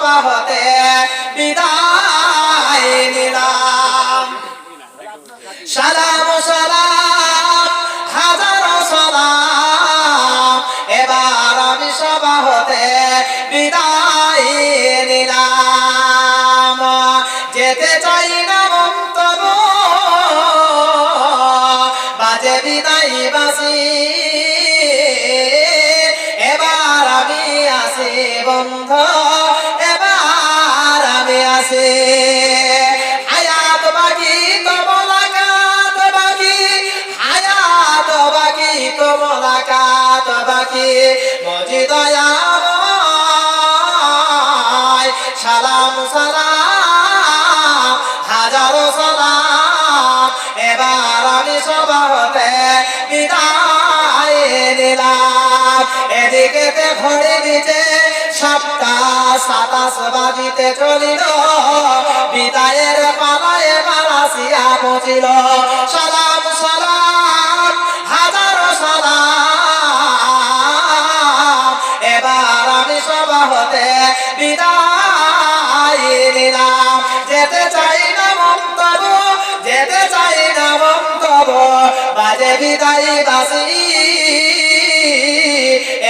সব হতে বিদায় নিলাম। সালাম সালাম, হাজারো সালাম। এবার আমি সব হতে বিদায় নিলাম। যেতে চাই না মন্তব বাজে বিদায় বাসি বন্ধ। মজিদয়া সালাম সালাম, হাজারো সালাম। এবার আমি সভা হতে বিদায় নিলাম। এদিকে ঘড়ি দিতে সাতটা সাতাশ বাজিতে চলিল। বিদায়ের পালায় বারাসিয়া পচিল সালাম সালাম, হাজারো সালাম। এবার আমি সভা হতে বিদায় নিলাম। যেতে চাই না মন্তব যেতে চাই না মন্তব বাজে বিদায় বাসি।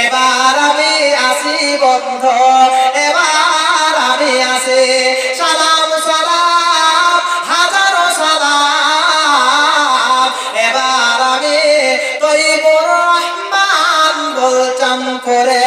এবার আমি আসি বন্ধ। কাম করে